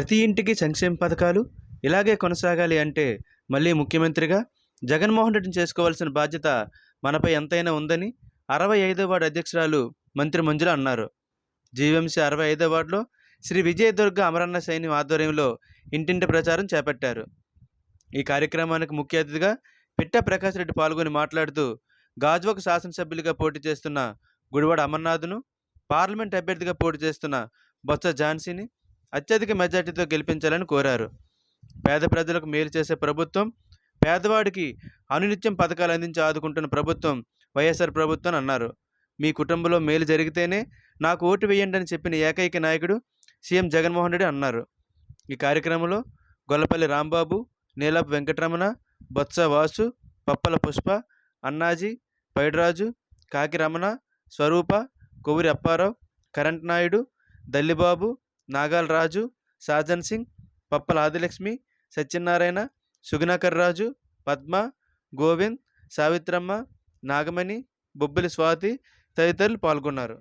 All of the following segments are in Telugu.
ప్రతి ఇంటికి సంక్షేమ పథకాలు ఇలాగే కొనసాగాలి అంటే మళ్ళీ ముఖ్యమంత్రిగా జగన్మోహన్ రెడ్డిని చేసుకోవాల్సిన బాధ్యత మనపై ఎంతైనా ఉందని అరవై ఐదో వార్డు అధ్యక్షురాలు మంత్రి మంజుల అన్నారు. జీవీఎంసీ అరవై ఐదో వార్డులో శ్రీ విజయదుర్గ అమరన్న సైని ఆధ్వర్యంలో ఇంటింటి ప్రచారం చేపట్టారు. ఈ కార్యక్రమానికి ముఖ్య అతిథిగా పిట్ట ప్రకాష్ రెడ్డి పాల్గొని మాట్లాడుతూ గాజువాక శాసనసభ్యులుగా పోటీ చేస్తున్న గుడివాడ అమర్నాథ్ను పార్లమెంట్ అభ్యర్థిగా పోటీ చేస్తున్న బొత్స ఝాన్సీని అత్యధిక మెజార్టీతో గెలిపించాలని కోరారు. పేద ప్రజలకు మేలు చేసే ప్రభుత్వం పేదవాడికి అనునిత్యం పథకాలు అందించి ఆదుకుంటున్న ప్రభుత్వం వైఎస్ఆర్ ప్రభుత్వం అన్నారు. మీ కుటుంబంలో మేలు జరిగితేనే నాకు ఓటు వేయండి అని చెప్పిన ఏకైక నాయకుడు సీఎం జగన్మోహన్ రెడ్డి అన్నారు. ఈ కార్యక్రమంలో గొల్లపల్లి రాంబాబు నీలపు వెంకటరమణ బొత్స వాసు పప్పల పుష్ప అన్నాజీ పైడరాజు కాకిరమణ స్వరూప కొవ్వురి అప్పారావు కరెంట్ నాయుడు దల్లిబాబు నాగాల్ రాజు సాజన్ సింగ్ పప్పల ఆదిలక్ష్మి సత్యనారాయణ సుగుణాకర్ రాజు పద్మ గోవింద్ సావిత్రమ్మ నాగమణి బొబ్బిలి స్వాతి తదితరులు పాల్గొన్నారు.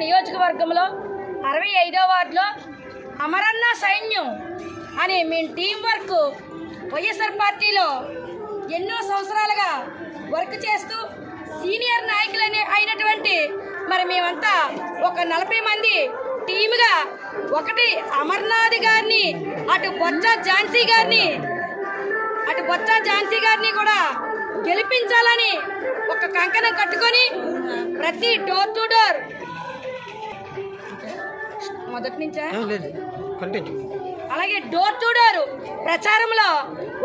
నియోజకవర్గంలో అరవై ఐదో వార్డులో అమరన్న సైన్యం అనే మేము టీం వర్క్ వైఎస్ఆర్ పార్టీలో ఎన్నో సంవత్సరాలుగా వర్క్ చేస్తూ సీనియర్ నాయకులని అయినటువంటి మరి మేమంతా ఒక నలభై మంది టీముగా ఒకటి అమర్నాథ్ గారిని అటు బొత్స ఝాన్సీ గారిని అటు బొత్స ఝాన్సీ గారిని కూడా గెలిపించాలని ఒక కంకణం కట్టుకొని ప్రతి డోర్ టు డోర్ మొదటి నుంచా? అలాగే డోర్ టు డోర్ ప్రచారంలో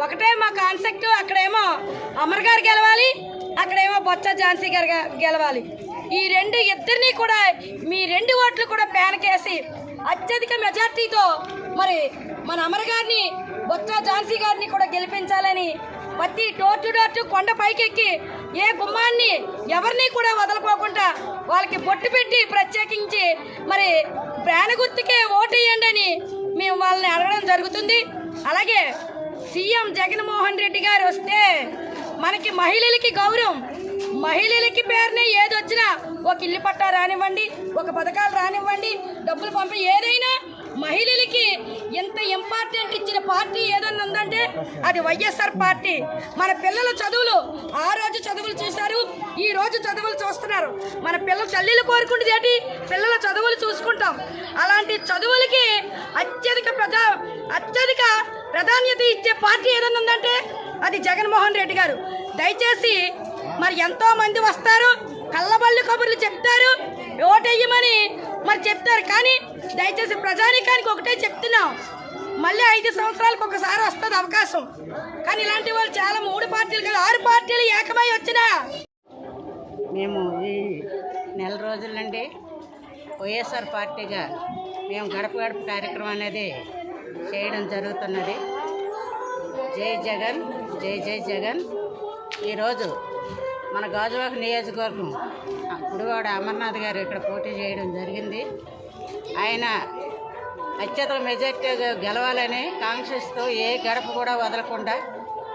ఒకటే మా కాన్సెప్ట్ అక్కడేమో అమర్ గారు గెలవాలి అక్కడేమో బొత్స ఝాన్సీ గారు గెలవాలి. ఈ రెండు ఇద్దరిని కూడా మీ రెండు ఓట్లు కూడా పేనకేసి అత్యధిక మెజార్టీతో మరి మన అమర్ గారిని బొత్స ఝాన్సీ గారిని కూడా గెలిపించాలని ప్రతి డోర్ టు డోర్ టు కొండ పైకెక్కి ఏ గుమ్మాన్ని ఎవరిని కూడా వదలుకోకుండా వాళ్ళకి బొట్టు పెట్టి ప్రత్యేకించి మరి ప్రాణ గుర్తుకే వేయండి అని మేము వాళ్ళని అడగడం జరుగుతుంది. అలాగే సీఎం జగన్మోహన్ రెడ్డి గారు వస్తే మనకి మహిళలకి గౌరవం. మహిళలకి పేరునే ఏది వచ్చినా ఒక ఇల్లు పట్టా రానివ్వండి ఒక పథకాలు రానివ్వండి డబ్బులు పంపి ఏదైనా మహిళలకి ఎంత ఇంపార్టెంట్ ఇచ్చిన పార్టీ ఏదన్నా ఉందంటే అది వైఎస్ఆర్ పార్టీ. మన పిల్లల చదువులు ఆ రోజు చదువులు చూశారు ఈ రోజు చదువులు చూస్తున్నారు. మన పిల్లల తల్లిలు కోరుకుంటుంది ఏంటి? పిల్లల చదువులు చూసుకుంటాం. అలాంటి చదువులకి అత్యధిక ప్రజా అత్యధిక ప్రాధాన్యత ఇచ్చే పార్టీ ఏదైనా ఉందంటే అది జగన్మోహన్ రెడ్డి గారు. దయచేసి మరి ఎంతో మంది వస్తారు కళ్ళబళ్ళు కబుర్లు చెప్తారు ఓటేయమని మరి చెప్తారు. కానీ దయచేసి ప్రజానికానికి ఒకటే చెప్తున్నాం. మళ్ళీ ఐదు సంవత్సరాలకు ఒకసారి వస్తుంది అవకాశం. కానీ ఇలాంటి వాళ్ళు చాలా మూడు పార్టీలు కాదు ఆరు పార్టీలు ఏకమై వచ్చినా. మేము ఈ నెల రోజుల నుండి వైఎస్ఆర్ పార్టీగా మేము గడప గడప కార్యక్రమం అనేది చేయడం జరుగుతున్నది. జై జగన్ జై జై జగన్. ఈరోజు మన గాజువాక నియోజకవర్గం గుడివాడ అమర్నాథ్ గారు ఇక్కడ పోటీ చేయడం జరిగింది. ఆయన అత్యధిక మెజార్టీగా గెలవాలని కాంక్షిస్తూ ఏ గడప కూడా వదలకుండా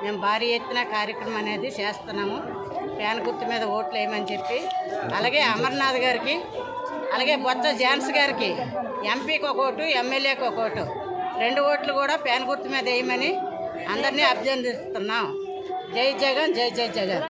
మేము భారీ ఎత్తున కార్యక్రమం అనేది చేస్తున్నాము. ఫ్యాన్ గుర్తు మీద ఓట్లు వేయమని చెప్పి అలాగే అమర్నాథ్ గారికి అలాగే బొత్స జాన్స్ గారికి ఎంపీకి ఒక ఓటు ఎమ్మెల్యేకి ఒక ఓటు. రెండు ఓట్లు కూడా ఫ్యాన్ గుర్తు మీద వేయమని అందరినీ అభ్యర్థిస్తున్నాం జై జగన్ జై జై జగన్.